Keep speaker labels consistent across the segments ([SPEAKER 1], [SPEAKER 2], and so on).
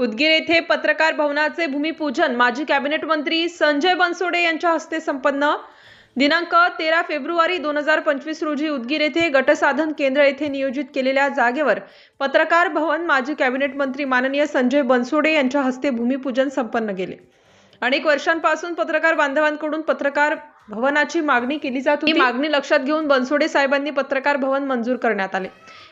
[SPEAKER 1] उदगीर येथे पत्रकार भवनाचे भूमिपूजन माजी कॅबिनेट मंत्री संजय बनसोडे यांच्या हस्ते संपन्न. दिनांक तेरा फेब्रुवारी दोन हजार पंचवीस रोजी उदगीर येथे गटसाधन केंद्र येथे नियोजित केलेल्या जागेवर पत्रकार भवन माजी कॅबिनेट मंत्री माननीय संजय बनसोडे यांच्या हस्ते भूमिपूजन संपन्न केले. अनेक वर्षांपासून पत्रकार बांधवांकडून पत्रकार भवनाची मागणी केली जात होती. ही मागणी लक्षात घेऊन बनसोडे साहेबांनी पत्रकार भवन मंजूर करण्यात आले.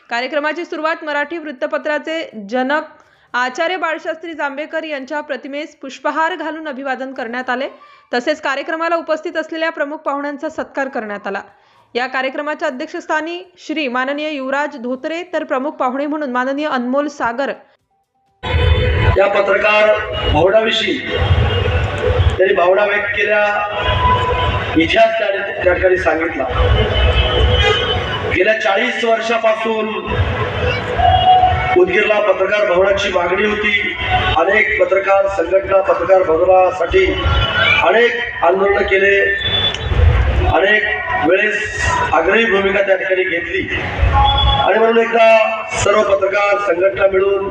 [SPEAKER 1] कार्यक्रमाची सुरुवात मराठी वृत्तपत्राचे जनक आचार्य बाळशास्त्री जांभेकर यांच्या प्रतिमेस पुष्पहार घालून अभिवादन करण्यात आले. तसेच कार्यक्रमाला उपस्थित असलेल्या प्रमुख पाहुण्यांचा सत्कार करण्यात आला. या कार्यक्रमाच्या अध्यक्षस्थानी श्री माननीय युवराज धोत्रे तर प्रमुख पाहुणे म्हणून माननीय अनमोल सागर.
[SPEAKER 2] या पत्रकार भावडाविषयी त्यांनी भावना व्यक्त केल्या इतिहास त्या ठिकाणी सांगितला. गेल्या चाळीस वर्षापासून उदगीरला पत्रकार भवनाची मागणी होती. अनेक पत्रकार संघटना पत्रकार भवनासाठी अनेक आंदोलन केले. अनेक वेळेस आग्रही भूमिका त्या ठिकाणी घेतली. आणि म्हणून एकदा सर्व पत्रकार संघटना मिळून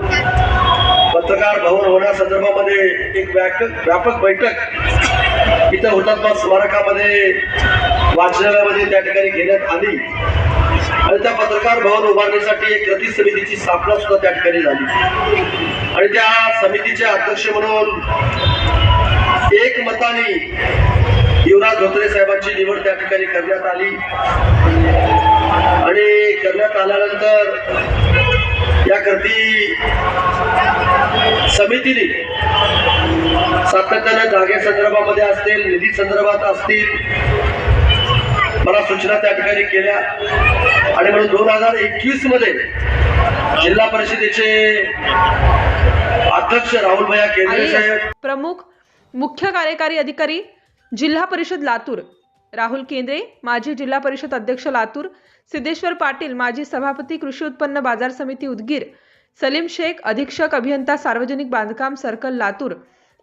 [SPEAKER 2] पत्रकार भवन होण्यासंदर्भामध्ये एक व्यापक व्यापक बैठक इथं हुतात्मा स्मारकामध्ये वाचनालयामध्ये त्या ठिकाणी घेण्यात आली. आणि त्या पत्रकार भवन उभारण्यासाठी एक कृती समितीची स्थापना सुद्धा त्या ठिकाणी झाली. आणि त्या समितीचे अध्यक्ष म्हणून एक मताने युवराज धोत्रे साहेबांची निवड त्या ठिकाणी करण्यात आली. आणि करण्यात आल्यानंतर या कृती समितीने सातत्याने जागे संदर्भामध्ये असतील निधी संदर्भात असतील मला सूचना त्या ठिकाणी केल्या. आणि म्हणून दोन हजार एकवीसमध्ये जिल्हा परिषदेचे अध्यक्ष राहुल भैया केंद्रे साहेब
[SPEAKER 1] प्रमुख मुख्य कार्यकारी अधिकारी जिल्हा परिषद लातूर राहुल केंद्रे माजी जिल्हा परिषद अध्यक्ष लातूर सिद्धेश्वर पाटील माजी सभापती कृषी उत्पन्न बाजार समिती उदगीर सलीम शेख अधीक्षक अभियंता सार्वजनिक बांधकाम सर्कल लातूर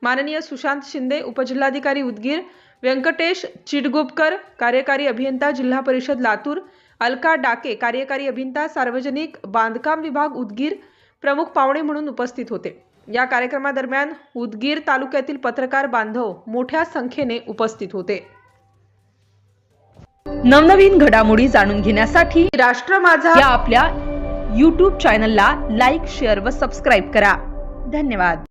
[SPEAKER 1] माननीय सुशांत शिंदे उपजिल्हाधिकारी उदगीर व्यंकटेश चिडगुपकर कार्यकारी अभियंता जिल्हा परिषद लातूर अलका डाके कार्यकारी अभियंता सार्वजनिक बांधकाम विभाग उदगीर प्रमुख पाहुणे म्हणून उपस्थित होते. या कार्यक्रमादरम्यान उदगीर तालुक्यातील पत्रकार बांधव मोठ्या संख्येने उपस्थित होते.
[SPEAKER 3] नवनवीन घडामोडी जाणून घेण्यासाठी
[SPEAKER 1] राष्ट्र माझा
[SPEAKER 3] या आपल्या यूट्यूब चॅनलला लाईक शेअर व सबस्क्राईब करा. धन्यवाद.